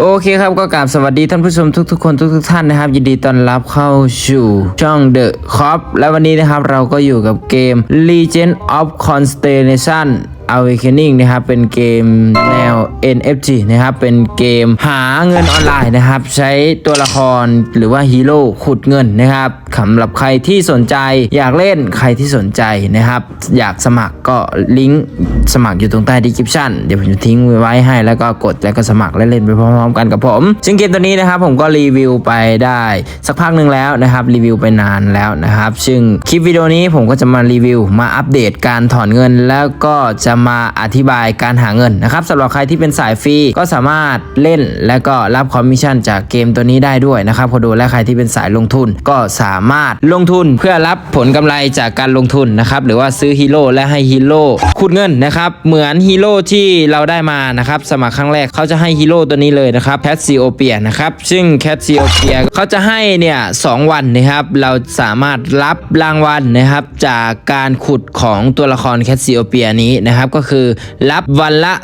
โอเคครับก็กราบสวัสดีท่านผู้ชมทุกๆคนทุกๆท่านนะครับ ยินดีต้อนรับเข้าสู่ช่อง The Cop และวันนี้นะครับเราก็อยู่กับเกม Legend of Constellation Awakening นะครับเป็นเกมแนว NFT นะครับเป็นเกมหาเงินออนไลน์นะครับ ใช้ตัวละครหรือว่าฮีโร่ขุดเงินนะครับสำหรับใครที่สนใจอยากเล่นใครที่สนใจนะครับ อยากสมัครก็ลิงก์สมัครอยู่ตรงใต้ดีคริปชั่นเดี๋ยวผมจะทิ้งไว้ให้แล้วก็กดแล้วก็สมัครและเล่นไปพร้อมๆกันกับผม ซึ่งเกมตัวนี้นะครับผมก็รีวิวไปได้สักพักหนึ่งแล้วนะครับรีวิวไปนานแล้วนะครับ ซึ่งคลิปวิดีโอนี้ผมก็จะมารีวิวมาอัปเดตการถอนเงินแล้วก็จะมาอธิบายการหาเงินนะครับสำหรับใครที่เป็นสายฟรีก็สามารถเล่นแล้วก็รับคอมมิชชั่นจากเกมตัวนี้ได้ด้วยนะครับพอดูและใครที่เป็นสายลงทุนก็สามารถลงทุนเพื่อรับผลกำไรจากการลงทุนนะครับหรือว่าซื้อฮีโร่และให้ฮีโร่ขุดเงินนะครับเหมือนฮีโร่ที่เราได้มานะครับสมัครครั้งแรกเขาจะให้ฮีโร่ตัวนี้เลยนะครับแคทซีโอเปียนะครับซึ่งแคทซีโอเปียเขาจะให้เนี่ยสองวันนะครับเราสามารถรับรางวัลนะครับจากการขุดของตัวละครแคทซีโอเปียนี้นะครับก็คือรับวันละ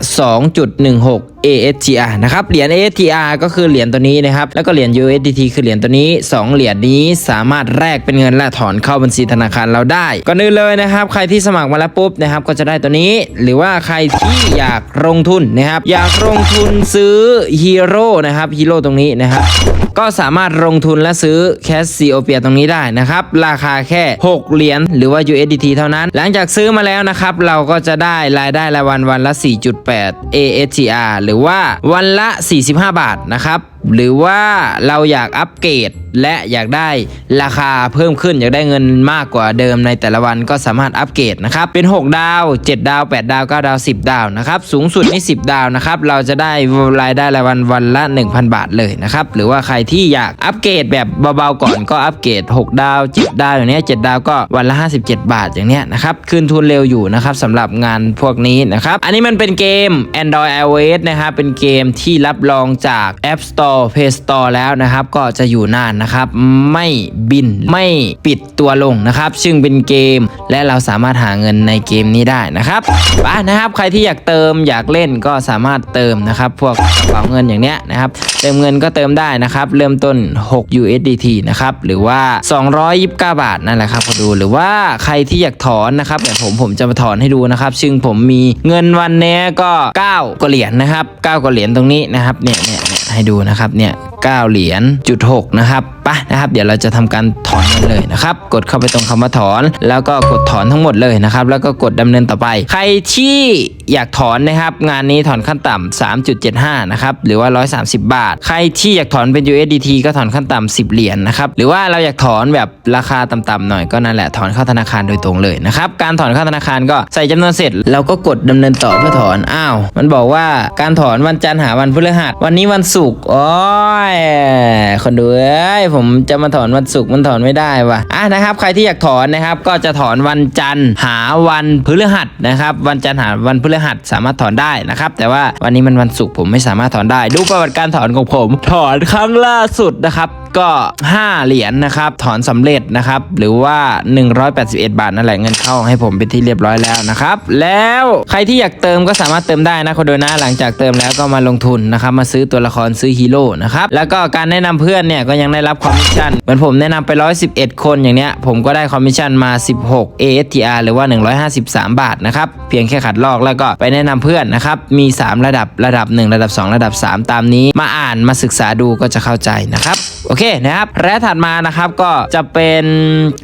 2.16 ASTR นะครับเหรียญ ASTR ก็คือเหรียญตัวนี้นะครับแล้วก็เหรียญ USDT คือเหรียญตัวนี้ 2 เหรียญนี้สามารถแลกเป็นเงินและถอนเข้าบัญชีธนาคารเราได้ก่อนอื่นเลยนะครับใครที่สมัครมาแล้วปุ๊บนะครับก็จะได้ตัวนี้ หรือว่าใครที่อยากลงทุนนะครับอยากลงทุนซื้อฮีโร่นะครับฮีโร่ตรงนี้นะครับก็สามารถลงทุนและซื้อแคสซีโอเปียตรงนี้ได้นะครับราคาแค่ 6 เหรียญหรือว่า USDT เท่านั้น หลังจากซื้อมาแล้วนะครับเราก็จะได้รายได้รายวันวันละ 4.8 ASTR หรือว่าวันละ 45 บาทนะครับ หรือว่าเราอยากอัปเกรดและอยากได้ราคาเพิ่มขึ้น อยากได้เงินมากกว่าเดิมในแต่ละวันก็สามารถอัปเกรดนะครับ เป็น 6 ดาว 7 ดาว 8 ดาว 9 ดาว 10 ดาวนะครับ สูงสุดนี่10 ดาวนะครับ เราจะได้รายได้รายวันวันละ 1,000 บาทเลยนะครับ หรือว่าใครที่อยากอัปเกรดแบบเบาๆก่อนก็อัปเกรด 6 ดาว 7 ดาวอย่างเนี้ย7ดาวก็วันละ 57 บาทอย่างเนี้ยนะครับคืนทุนเร็วอยู่นะครับสำหรับงานพวกนี้นะครับ อันนี้มันเป็นเกม Android iOS นะครับเป็นเกมที่รับรองจาก App Store Play Store แล้วนะครับ ก็จะอยู่นานนะครับ ไม่บินไม่ปิดตัวลงนะครับ ซึ่งเป็นเกม และเราสามารถหาเงินในเกมนี้ได้นะครับไปนะครับ ใครที่อยากเติมอยากเล่นก็สามารถเติมนะครับ พวกกระเป๋าเงินอย่างเนี้ยนะครับ เติมเงินก็เติมได้นะครับ เริ่มต้น 6 USDT นะครับ หรือว่า 229 บาทนั่นแหละครับพอดู หรือว่าใครที่อยากถอนนะครับแบบผมผมจะมาถอนให้ดูนะครับ ซึ่งผมมีเงินวันเนี้ยก็ 9กว่าเหรียญนะครับ 9กว่าเหรียญตรงนี้นะครับ เนี่ยเนี่ยเนี่ย ให้ดูนะครับเนี่ย 9 เหรียญจุด6นะครับปะนะครับ เดี๋ยวเราจะทำการถอนกันเลยนะครับ กดเข้าไปตรงคำว่าถอน แล้วก็กดถอนทั้งหมดเลยนะครับ แล้วก็กดดำเนินต่อไป ใครที่อยากถอนนะครับ งานนี้ถอนขั้นต่ำ3.75 นะครับ หรือว่า 130 บาท ใครที่อยากถอนเป็น USDT ก็ถอนขั้นต่ำ10 เหรียญนะครับ หรือว่าเราอยากถอนแบบราคาต่ำๆหน่อยก็นั่นแหละถอนเข้าธนาคารโดยตรงเลยนะครับ การถอนเข้าธนาคารก็ใส่จำนวนเสร็จเราก็กดดำเนินต่อเพื่อถอน อ้าว มันบอกว่าการถอนวันจันทร์หาวันพฤหัส วันนี้วันศุกร์ โอ้ยคนดูเอ้ยผมจะมาถอนวันศุกร์มันถอนไม่ได้ว่ะอะนะครับ ใครที่อยากถอนนะครับก็จะถอนวันจันทร์หาวันพฤหัสนะครับ วันจันทร์หาวันพฤหัสสามารถถอนได้นะครับ แต่ว่าวันนี้มันวันศุกร์ผมไม่สามารถถอนได้ ดูประวัติการถอนของผม ถอนครั้งล่าสุดนะครับ ก็ 5 เหรียญนะครับ ถอนสำเร็จนะครับ หรือว่า 181 บาทนั่นแหละเงินเข้าให้ผมเป็นที่เรียบร้อยแล้วนะครับ แล้วใครที่อยากเติมก็สามารถเติมได้นะคนดูนะหลังจากเติมแล้วก็มาลงทุนนะครับ มาซื้อตัวละครซื้อฮีโร่นะครับ แล้วก็การแนะนำเพื่อนเนี่ยก็ยังได้รับคอมมิชชั่น เหมือนผมแนะนำไป 111 คนอย่างเนี้ย ผมก็ได้คอมมิชชั่นมา 16 ASTR หรือว่า 153 บาทนะครับ เพียงแค่ขัดลอกแล้วก็ไปแนะนำเพื่อนนะครับ มี 3 ระดับ ระดับ 1 ระดับ 2 ระดับ 3 ตามนี้ มาอ่าน มาศึกษาดูก็จะเข้าใจนะครับ โอเคนะครับและถัดมานะครับก็จะเป็น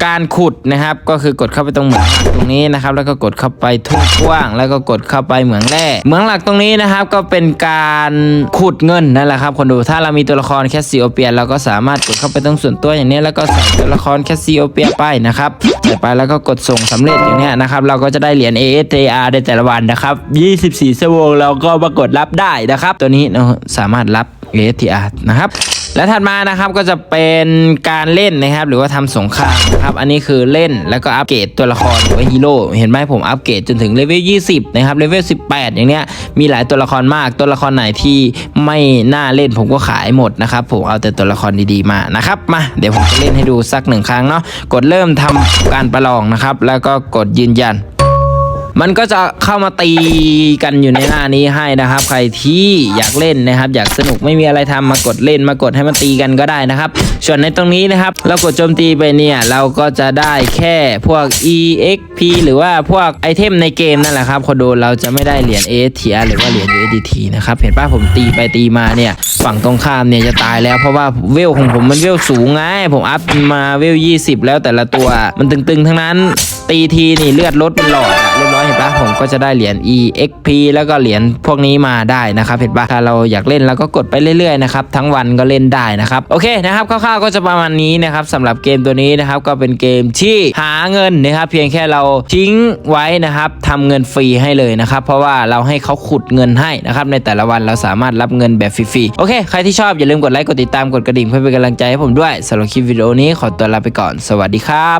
การขุดนะครับ ก็คือกดเข้าไปตรงเหมืองหลักตรงนี้นะครับ แล้วก็กดเข้าไปทุ่งกว้าง แล้วก็กดเข้าไปเหมืองแร่เหมืองหลักตรงนี้นะครับ ก็เป็นการขุดเงินนั่นแหละครับคนดูถ้าเรามีตัวละครแคสซิโอเปียเราก็สามารถกดเข้าไปตรงส่วนตัวอย่างนี้แล้วก็ใส่ตัวละครแคสซิโอเปียไปนะครับใส่ไปแล้วก็กดส่งสำเร็จอย่างนี้นะครับเราก็จะได้เหรียญ ASTR ในแต่ละวันนะครับ 24ชั่วโมงเราก็มากดรับได้นะครับ ตัวนี้เราสามารถรับ ASTR นะครับ และถัดมานะครับก็จะเป็นการเล่นนะครับหรือว่าทำสงครามนะครับอันนี้คือเล่นแล้วก็อัปเกรดตัวละครหรือว่าฮีโร่เห็นไหมผมอัปเกรดจนถึงเลเวล20นะครับเลเวล18 อย่างเนี้ยมีหลายตัวละครมากตัวละครไหนที่ไม่น่าเล่นผมก็ขายหมดนะครับผมเอาแต่ตัวละครดีๆมานะครับมาเดี๋ยวผมจะเล่นให้ดูสักหนึ่งครั้งเนาะกดเริ่มทำการประลองนะครับแล้วก็กดยืนยัน มันก็จะเข้ามาตีกันอยู่ในหน้านี้ให้นะครับ ใครที่อยากเล่นนะครับ อยากสนุกไม่มีอะไรทำมากดเล่นมากดให้มันตีกันก็ได้นะครับ ส่วนในตรงนี้นะครับ เรากดโจมตีไปเนี่ยเราก็จะได้แค่พวก EXP หรือว่าพวกไอเทมในเกมนั่นแหละครับคนดูเราจะไม่ได้เหรียญ ATR หรือว่าเหรียญ USDT นะครับเห็นป่ะผมตีไปตีมาเนี่ยฝั่งตรงข้ามเนี่ยจะตายแล้วเพราะว่าเวลของผมมันเวลสูงไงผมอัพมาเวล 20 แล้วแต่ละตัวมันตึงๆ ทั้งนั้น ตีทีนี่เลือดลดเป็นหลอดอะเรียบร้อยเห็นปะผมก็จะได้เหรียญ EXP แล้วก็เหรียญพวกนี้มาได้นะครับเห็นปะถ้าเราอยากเล่นเราก็กดไปเรื่อยๆนะครับทั้งวันก็เล่นได้นะครับโอเคนะครับคร่าวๆก็จะประมาณนี้นะครับสำหรับเกมตัวนี้นะครับก็เป็นเกมที่หาเงินนะครับเพียงแค่เราทิ้งไว้นะครับทำเงินฟรีให้เลยนะครับเพราะว่าเราให้เขาขุดเงินให้นะครับในแต่ละวันเราสามารถรับเงินแบบฟรีๆโอเคใครที่ชอบอย่าลืมกดไลค์กดติดตามกดกระดิ่งเพื่อเป็นกำลังใจให้ผมด้วยสำหรับคลิปวิดีโอนี้ขอตัวลาไปก่อน สวัสดีครับ